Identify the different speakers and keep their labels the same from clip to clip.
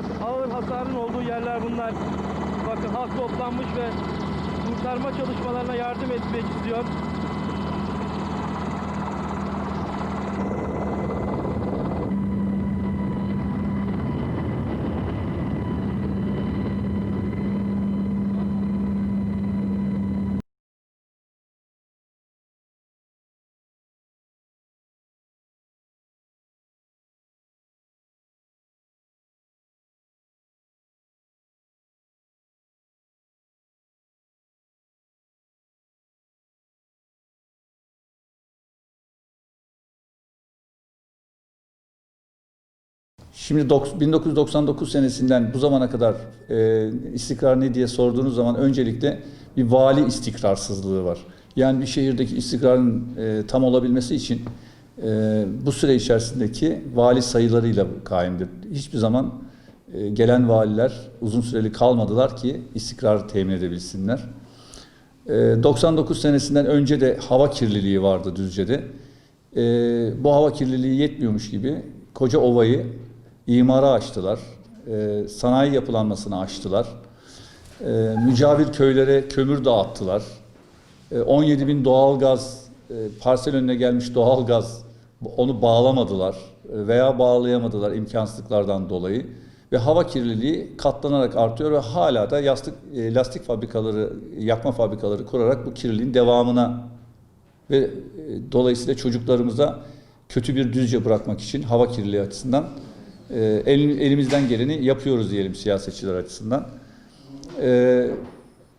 Speaker 1: has- ağır hasarın olduğu yerler bunlar. Bakın halk toplanmış ve kurtarma çalışmalarına yardım etmek istiyor.
Speaker 2: Şimdi dok- 1999 senesinden bu zamana kadar e, istikrar ne diye sorduğunuz zaman öncelikle bir vali istikrarsızlığı var. Yani bir şehirdeki istikrarın e, tam olabilmesi için e, bu süre içerisindeki vali sayılarıyla kaimdir. Hiçbir zaman e, gelen valiler uzun süreli kalmadılar ki istikrarı temin edebilsinler. E, 99 senesinden önce de hava kirliliği vardı Düzce'de. E, bu hava kirliliği yetmiyormuş gibi koca ovayı imara açtılar. E, sanayi yapılanmasını açtılar. E, mücavir köylere kömür dağıttılar. E, 17 bin doğalgaz, e, parsel önüne gelmiş doğalgaz onu bağlamadılar e, veya bağlayamadılar imkansızlıklardan dolayı. Ve hava kirliliği katlanarak artıyor ve hala da yastık, e, lastik fabrikaları, yakma fabrikaları kurarak bu kirliliğin devamına ve e, dolayısıyla çocuklarımıza kötü bir düzce bırakmak için hava kirliliği açısından elimizden geleni yapıyoruz diyelim siyasetçiler açısından. E,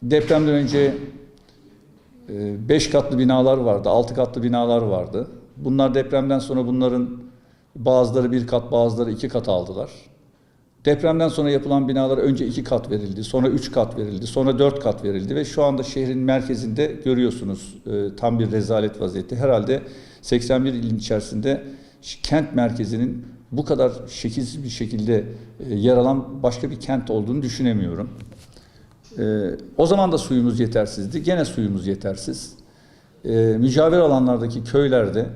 Speaker 2: depremden önce 5 katlı binalar vardı, 6 katlı binalar vardı. Bunlar depremden sonra bunların bazıları bir kat, bazıları iki kat aldılar. Depremden sonra yapılan binalara önce iki kat verildi, sonra üç kat verildi, sonra dört kat verildi ve şu anda şehrin merkezinde görüyorsunuz e, tam bir rezalet vaziyette. Herhalde 81 ilin içerisinde kent merkezinin bu kadar şekilsiz bir şekilde e, yer alan başka bir kent olduğunu düşünemiyorum. E, o zaman da suyumuz yetersizdi, gene suyumuz yetersiz. E, mücavir alanlardaki köylerde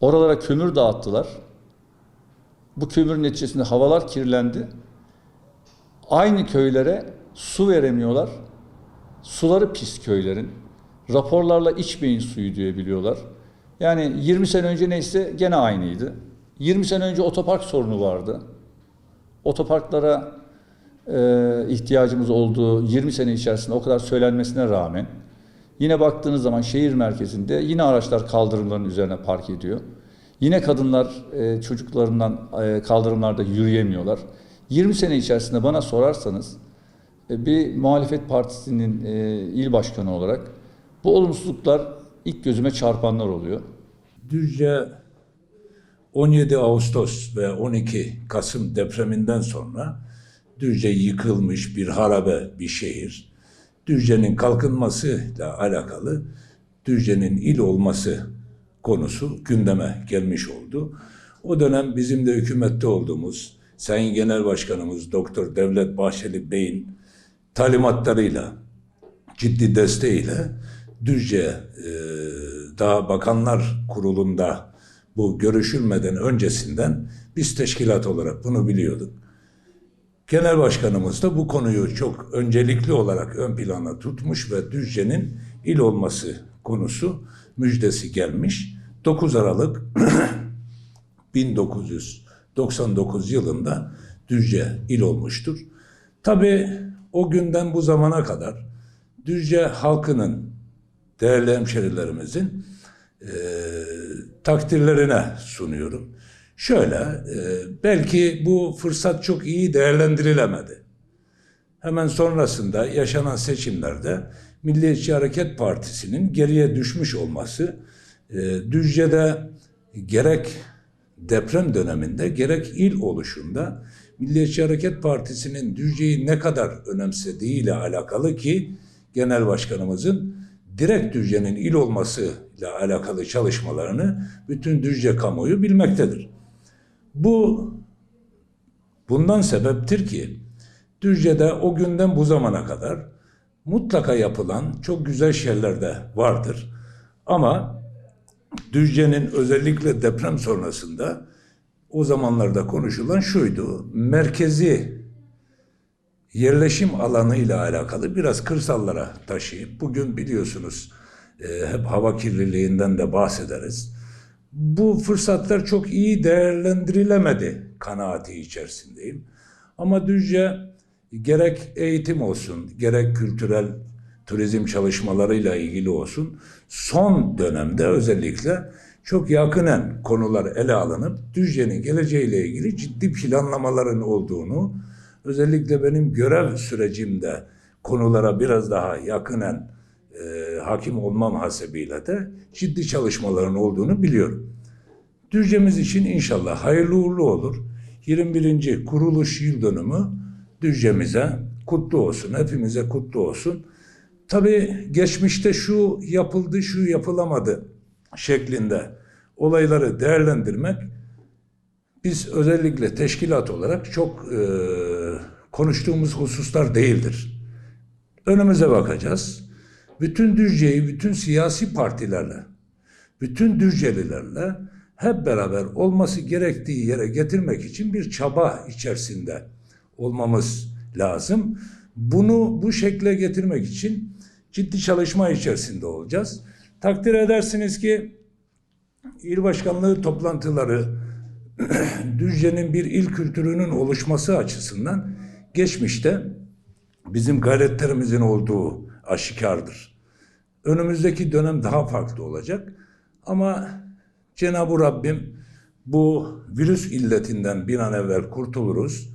Speaker 2: oralara kömür dağıttılar. Bu kömür neticesinde havalar kirlendi. Aynı köylere su veremiyorlar. Suları pis köylerin. Raporlarla içmeyin suyu diye biliyorlar. Yani 20 sene önce neyse gene aynıydı. 20 sene önce otopark sorunu vardı. Otoparklara e, ihtiyacımız olduğu 20 sene içerisinde o kadar söylenmesine rağmen yine baktığınız zaman şehir merkezinde yine araçlar kaldırımların üzerine park ediyor. Yine kadınlar e, çocuklarından e, kaldırımlarda yürüyemiyorlar. 20 sene içerisinde bana sorarsanız e, bir muhalefet partisinin e, il başkanı olarak bu olumsuzluklar ilk gözüme çarpanlar oluyor.
Speaker 3: Düzce 17 Ağustos ve 12 Kasım depreminden sonra Düzce yıkılmış bir harabe bir şehir. Düzce'nin kalkınmasıyla alakalı Düzce'nin il olması konusu gündeme gelmiş oldu. O dönem bizim de hükümette olduğumuz Sayın Genel Başkanımız Doktor Devlet Bahçeli Bey'in talimatlarıyla ciddi desteğiyle Düzce e, daha Bakanlar Kurulu'nda bu görüşülmeden öncesinden biz teşkilat olarak bunu biliyorduk. Genel Başkanımız da bu konuyu çok öncelikli olarak ön plana tutmuş ve Düzce'nin il olması konusu müjdesi gelmiş. 9 Aralık 1999 yılında Düzce il olmuştur. Tabii o günden bu zamana kadar Düzce halkının, değerli hemşerilerimizin e, takdirlerine sunuyorum. Şöyle, e, belki bu fırsat çok iyi değerlendirilemedi. Hemen sonrasında yaşanan seçimlerde Milliyetçi Hareket Partisi'nin geriye düşmüş olması e, Düzce'de gerek deprem döneminde gerek il oluşunda Milliyetçi Hareket Partisi'nin Düzce'yi ne kadar önemsediğiyle alakalı ki Genel Başkanımızın direkt Düzce'nin il olmasıyla alakalı çalışmalarını bütün Düzce kamuoyu bilmektedir. Bu bundan sebeptir ki Düzce'de o günden bu zamana kadar mutlaka yapılan çok güzel şeyler de vardır. Ama Düzce'nin özellikle deprem sonrasında o zamanlarda konuşulan şuydu. Merkezi yerleşim alanı ile alakalı biraz kırsallara taşıyıp bugün biliyorsunuz e, hep hava kirliliğinden de bahsederiz. Bu fırsatlar çok iyi değerlendirilemedi kanaati içerisindeyim. Ama Düzce gerek eğitim olsun, gerek kültürel turizm çalışmalarıyla ilgili olsun son dönemde özellikle çok yakinen konular ele alınıp Düzce'nin geleceğiyle ilgili ciddi planlamaların olduğunu özellikle benim görev sürecimde konulara biraz daha yakinen e, hakim olmam hasebiyle de ciddi çalışmaların olduğunu biliyorum. Düzce'miz için inşallah hayırlı uğurlu olur. 21. kuruluş yıl dönümü Düzce'mize kutlu olsun, hepimize kutlu olsun. Tabii geçmişte şu yapıldı, şu yapılamadı şeklinde olayları değerlendirmek biz özellikle teşkilat olarak çok e, konuştuğumuz hususlar değildir. Önümüze bakacağız. Bütün Düzce'yi bütün siyasi partilerle, bütün Düzcelilerle hep beraber olması gerektiği yere getirmek için bir çaba içerisinde olmamız lazım. Bunu bu şekle getirmek için ciddi çalışma içerisinde olacağız. Takdir edersiniz ki il başkanlığı toplantıları Düzce'nin bir il kültürünün oluşması açısından geçmişte bizim gayretlerimizin olduğu aşikardır. Önümüzdeki dönem daha farklı olacak. Ama Cenab-ı Rabbim bu virüs illetinden bir an evvel kurtuluruz.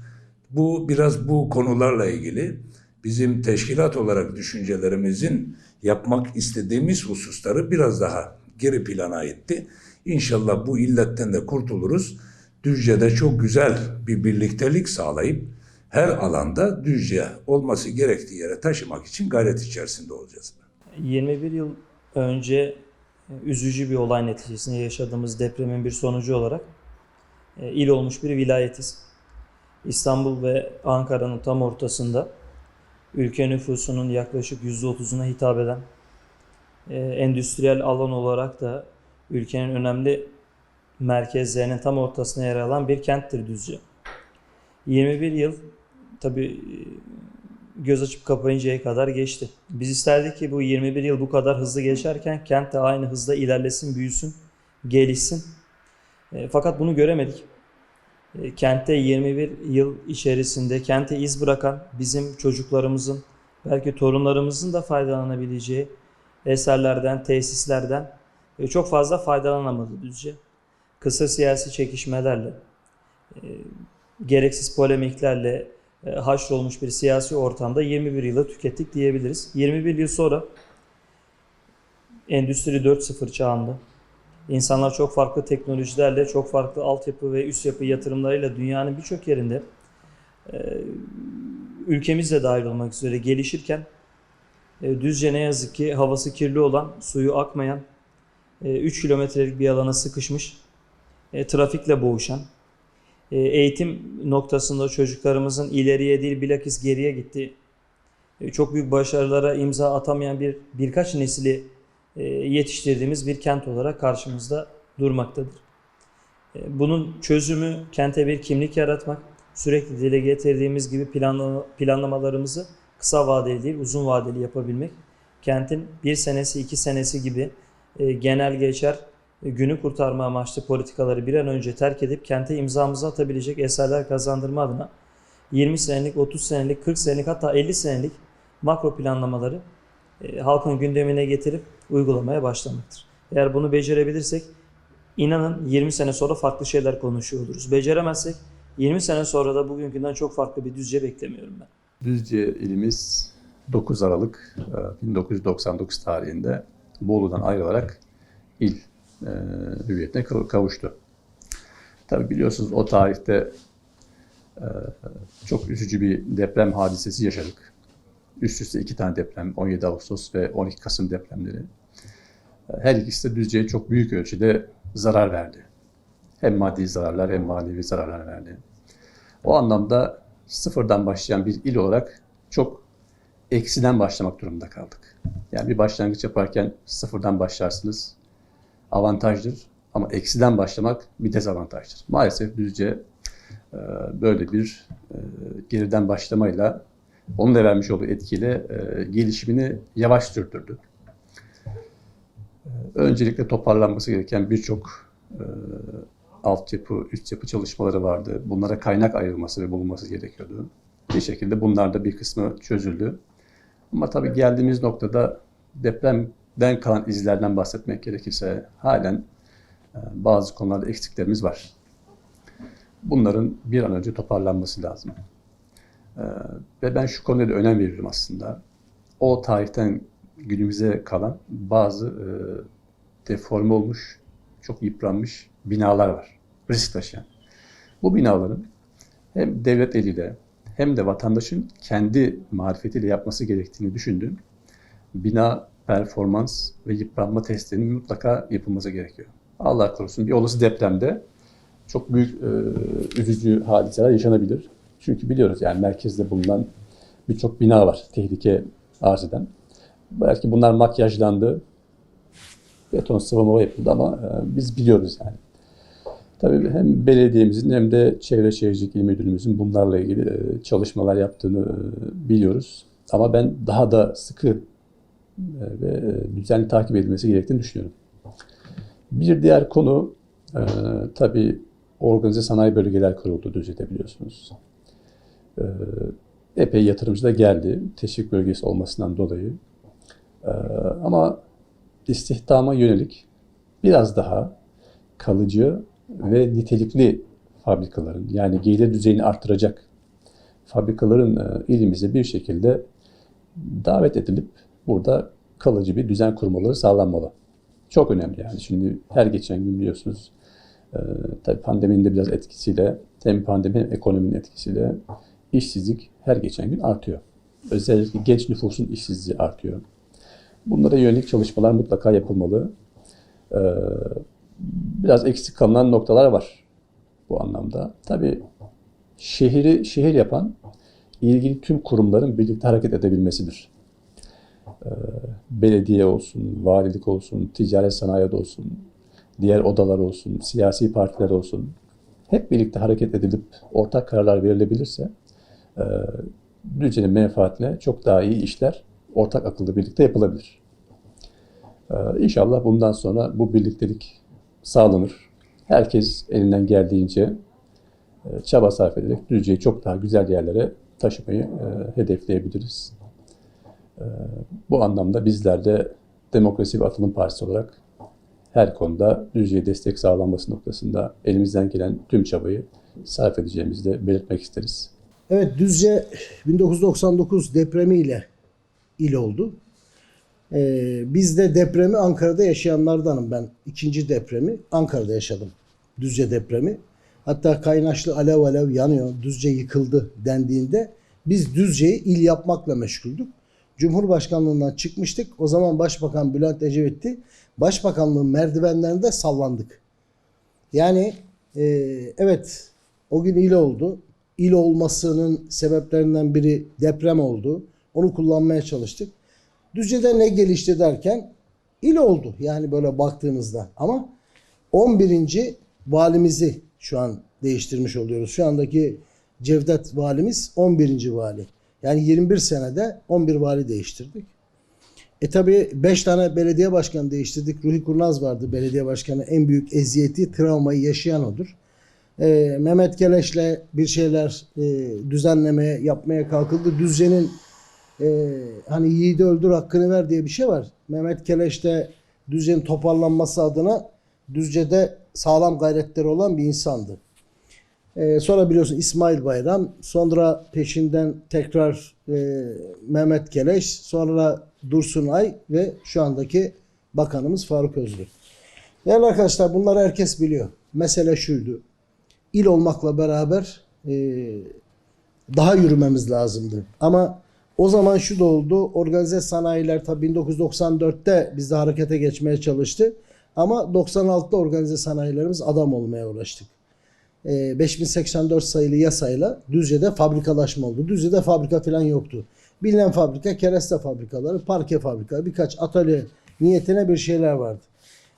Speaker 3: Bu biraz bu konularla ilgili bizim teşkilat olarak düşüncelerimizin yapmak istediğimiz hususları biraz daha geri plana itti. İnşallah bu illetten de kurtuluruz. Düzce'de çok güzel bir birliktelik sağlayıp her alanda Düzce olması gerektiği yere taşımak için gayret içerisinde olacağız.
Speaker 4: 21 yıl önce e, üzücü bir olay neticesinde yaşadığımız depremin bir sonucu olarak e, il olmuş bir vilayetiz. İstanbul ve Ankara'nın tam ortasında ülke nüfusunun yaklaşık %30'una hitap eden e, endüstriyel alan olarak da ülkenin önemli merkezlerinin tam ortasına yer alan bir kenttir Düzce. 21 yıl tabi göz açıp kapayıncaya kadar geçti. Biz isterdik ki bu 21 yıl bu kadar hızlı geçerken kent de aynı hızda ilerlesin, büyüsün, gelişsin. E, fakat bunu göremedik. E, kentte 21 yıl içerisinde kente iz bırakan bizim çocuklarımızın, belki torunlarımızın da faydalanabileceği eserlerden, tesislerden e, çok fazla faydalanamadı Düzce. Kısa siyasi çekişmelerle, e, gereksiz polemiklerle e, haşrolmuş bir siyasi ortamda 21 yılı tükettik diyebiliriz. 21 yıl sonra Endüstri 4.0 çağında insanlar çok farklı teknolojilerle, çok farklı altyapı ve üst yapı yatırımlarıyla dünyanın birçok yerinde e, ülkemiz de dahil olmak üzere gelişirken e, Düzce ne yazık ki havası kirli olan, suyu akmayan, 3 kilometrelik bir alana sıkışmış, e, trafikle boğuşan, e, eğitim noktasında çocuklarımızın ileriye değil bilakis geriye gitti. E, çok büyük başarılara imza atamayan bir birkaç nesili e, yetiştirdiğimiz bir kent olarak karşımızda durmaktadır. E, Bunun çözümü kente bir kimlik yaratmak, sürekli dile getirdiğimiz gibi planlama, planlamalarımızı kısa vadeli değil uzun vadeli yapabilmek. Kentin bir senesi iki senesi gibi e, genel geçer günü kurtarma amaçlı politikaları bir an önce terk edip kente imzamızı atabilecek eserler kazandırma adına 20 senelik, 30 senelik, 40 senelik hatta 50 senelik makro planlamaları e, halkın gündemine getirip uygulamaya başlamaktır. Eğer bunu becerebilirsek inanın 20 sene sonra farklı şeyler konuşuyor oluruz. Beceremezsek 20 sene sonra da bugünkünden çok farklı bir düzce beklemiyorum ben.
Speaker 5: Düzce ilimiz 9 Aralık e, 1999 tarihinde Bolu'dan ayrılarak il e, hüviyetine kav- kavuştu. Tabi biliyorsunuz o tarihte e, çok üzücü bir deprem hadisesi yaşadık. Üst üste iki tane deprem, 17 Ağustos ve 12 Kasım depremleri. E, Her ikisi de Düzce'ye çok büyük ölçüde zarar verdi. Hem maddi zararlar hem manevi zararlar verdi. O anlamda sıfırdan başlayan bir il olarak çok eksiden başlamak durumunda kaldık. Yani bir başlangıç yaparken sıfırdan başlarsınız. Avantajdır Ama eksiden başlamak bir dezavantajdır. Maalesef Düzce e, böyle bir e, geriden başlamayla onun da vermiş olduğu etkiyle e, gelişimini yavaş sürdürdü. Öncelikle toparlanması gereken birçok e, altyapı, üst yapı çalışmaları vardı. Bunlara kaynak ayrılması ve bulunması gerekiyordu. Bir şekilde bunlarda bir kısmı çözüldü. Ama tabii geldiğimiz noktada depremden kalan izlerden bahsetmek gerekirse halen e, bazı konularda eksiklerimiz var. Bunların bir an önce toparlanması lazım. E, Ve ben şu konuya da önem veriyorum aslında. O tarihten günümüze kalan bazı e, deforme olmuş, çok yıpranmış binalar var. Risk taşıyan. Bu binaların hem devlet eliyle hem de vatandaşın kendi marifetiyle yapması gerektiğini düşündüğüm bina performans ve yıpranma testlerinin mutlaka yapılması gerekiyor. Allah korusun bir olası depremde çok büyük e, üzücü hadiseler yaşanabilir. Çünkü biliyoruz yani merkezde bulunan birçok bina var tehlike arz eden. Belki bunlar makyajlandı, beton sıvama yapıldı ama e, biz biliyoruz yani. Tabii hem belediyemizin hem de Çevre Şehircilik İl Müdürlüğümüzün bunlarla ilgili e, çalışmalar yaptığını e, biliyoruz. Ama ben daha da sıkı ve e, düzenli takip edilmesi gerektiğini düşünüyorum. Bir diğer konu e, tabii organize sanayi bölgeler kuruldu Düzce'de biliyorsunuz. E, epey yatırımcı da geldi teşvik bölgesi olmasından dolayı. E, ama istihdama yönelik biraz daha kalıcı ve nitelikli fabrikaların yani gelir düzeyini arttıracak fabrikaların e, ilimize bir şekilde davet edilip burada kalıcı bir düzen kurmaları sağlanmalı. Çok önemli yani. Şimdi her geçen gün biliyorsunuz e, tabii pandeminin de biraz etkisiyle hem pandemi hem ekonominin etkisiyle işsizlik her geçen gün artıyor. Özellikle genç nüfusun işsizliği artıyor. Bunlara yönelik çalışmalar mutlaka yapılmalı. Ee, biraz eksik kalınan noktalar var bu anlamda. Tabii şehri şehir yapan ilgili tüm kurumların birlikte hareket edebilmesidir. Ee, belediye olsun, valilik olsun, ticaret sanayi olsun, diğer odalar olsun, siyasi partiler olsun. Hep birlikte hareket edilip ortak kararlar verilebilirse e, Düzce'nin menfaatine çok daha iyi işler ortak akıllı birlikte yapılabilir. Ee, İnşallah bundan sonra bu birliktelik sağlanır. Herkes elinden geldiğince e, çaba sarf ederek Düzce'yi çok daha güzel yerlere taşımayı e, hedefleyebiliriz. E, Bu anlamda bizler de Demokrasi ve Atılım Partisi olarak her konuda Düzce'ye destek sağlanması noktasında elimizden gelen tüm çabayı sarf edeceğimizi de belirtmek isteriz.
Speaker 6: Evet Düzce 1999 depremiyle il oldu. Ee, biz de depremi Ankara'da yaşayanlardanım ben. İkinci depremi Ankara'da yaşadım. Düzce depremi. Hatta Kaynaşlı alev alev yanıyor. Düzce yıkıldı dendiğinde biz Düzce'yi il yapmakla meşguldük. Cumhurbaşkanlığından çıkmıştık. O zaman Başbakan Bülent Ecevit'ti. Başbakanlığın merdivenlerinde sallandık. Yani e, evet o gün il oldu. İl olmasının sebeplerinden biri deprem oldu. Onu kullanmaya çalıştık. Düzce'de ne gelişti derken il oldu. Yani böyle baktığınızda. Ama 11. valimizi şu an değiştirmiş oluyoruz. Şu andaki Cevdet valimiz 11. vali. Yani 21 senede 11 vali değiştirdik. E tabi 5 tane belediye başkanı değiştirdik. Ruhi Kurnaz vardı belediye başkanı. En büyük eziyeti, travmayı yaşayan odur. E, Mehmet Keleş'le bir şeyler e, düzenlemeye, yapmaya kalkıldı. Düzce'nin e, hani yiğidi öldür hakkını ver diye bir şey var. Mehmet Keleş de Düzce'nin toparlanması adına Düzce'de sağlam gayretleri olan bir insandı. E, sonra biliyorsun İsmail Bayram, sonra peşinden tekrar e, Mehmet Keleş, sonra Dursun Ay ve şu andaki bakanımız Faruk Özlü. Değerli arkadaşlar bunları herkes biliyor. Mesele şuydu. İl olmakla beraber e, daha yürümemiz lazımdı. Ama o zaman şu da oldu. Organize sanayiler tabii 1994'te bizde harekete geçmeye çalıştı. Ama 96'da organize sanayilerimiz adam olmaya uğraştık. Ee, 5084 sayılı yasayla Düzce'de fabrikalaşma oldu. Düzce'de fabrika falan yoktu. Bilinen fabrika kereste fabrikaları, parke fabrikaları, birkaç atölye niyetine bir şeyler vardı.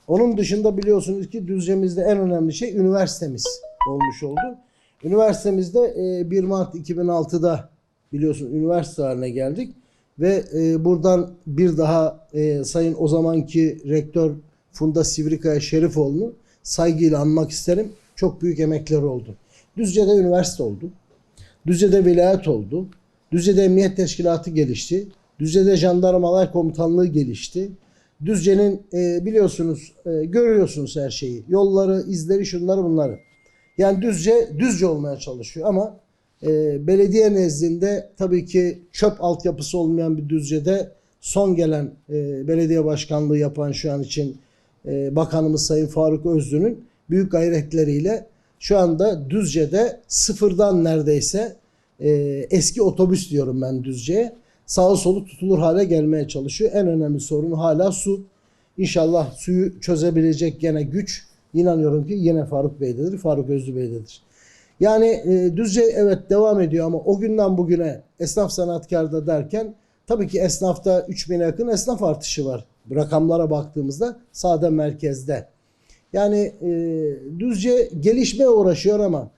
Speaker 6: Onun dışında biliyorsunuz ki Düzce'mizde en önemli şey üniversitemiz olmuş oldu. Üniversitemizde e, 1 Mart 2006'da biliyorsun üniversite haline geldik. Ve e, buradan bir daha e, Sayın o zamanki rektör Funda Sivrikaya Şerifoğlu'nu saygıyla anmak isterim. Çok büyük emekleri oldu. Düzce'de üniversite oldu. Düzce'de vilayet oldu. Düzce'de emniyet teşkilatı gelişti. Düzce'de jandarmalar komutanlığı gelişti. Düzce'nin e, biliyorsunuz, e, görüyorsunuz her şeyi. Yolları, izleri, şunları bunları. Yani Düzce, Düzce olmaya çalışıyor ama e, belediye nezdinde tabii ki çöp altyapısı olmayan bir Düzce'de son gelen e, belediye başkanlığı yapan şu an için e, Bakanımız Sayın Faruk Özlü'nün büyük gayretleriyle şu anda Düzce'de sıfırdan neredeyse e, eski otobüs diyorum ben Düzce'ye sağı solu tutulur hale gelmeye çalışıyor. En önemli sorunu hala su. İnşallah suyu çözebilecek gene güç inanıyorum ki yine Faruk Bey'dedir, Faruk Özlü Bey'dedir. Yani e, Düzce evet devam ediyor ama o günden bugüne esnaf sanatkarda derken tabii ki esnafta 3000'e yakın esnaf artışı var. Rakamlara baktığımızda sağda merkezde. Yani e, Düzce gelişmeye uğraşıyor ama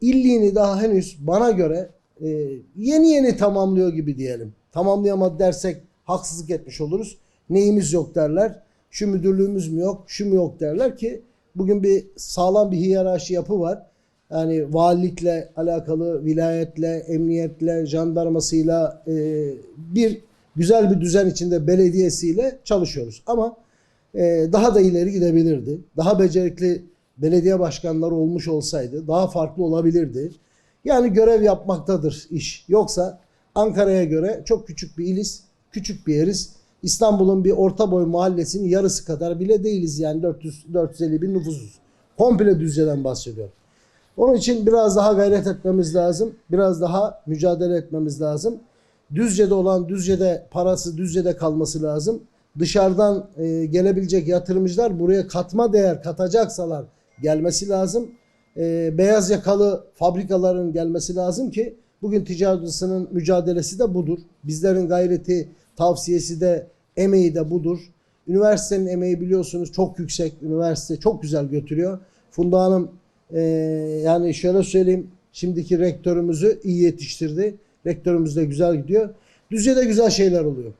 Speaker 6: illiğini daha henüz bana göre e, yeni yeni tamamlıyor gibi diyelim. Tamamlayamadı dersek haksızlık etmiş oluruz. Neyimiz yok derler. Şu müdürlüğümüz mü yok, şu mu yok derler ki bugün bir sağlam bir hiyerarşi yapı var. Yani valilikle alakalı, vilayetle, emniyetle, jandarmasıyla e, bir güzel bir düzen içinde belediyesiyle çalışıyoruz. Ama daha da ileri gidebilirdi. Daha becerikli belediye başkanları olmuş olsaydı daha farklı olabilirdi. Yani görev yapmaktadır iş. Yoksa Ankara'ya göre çok küçük bir iliz, küçük bir yeriz. İstanbul'un bir orta boy mahallesinin yarısı kadar bile değiliz yani 400 450 bin nüfusuz. Komple Düzce'den bahsediyorum. Onun için biraz daha gayret etmemiz lazım. Biraz daha mücadele etmemiz lazım. Düzce'de olan Düzce'de parası Düzce'de kalması lazım. Dışarıdan e, gelebilecek yatırımcılar buraya katma değer katacaksalar gelmesi lazım. E, beyaz yakalı fabrikaların gelmesi lazım ki bugün ticaret odasının mücadelesi de budur. Bizlerin gayreti, tavsiyesi de emeği de budur. Üniversitenin emeği biliyorsunuz çok yüksek. Üniversite çok güzel götürüyor. Funda Hanım e, yani şöyle söyleyeyim şimdiki rektörümüzü iyi yetiştirdi. Rektörümüz de güzel gidiyor. Düzce'de güzel şeyler oluyor.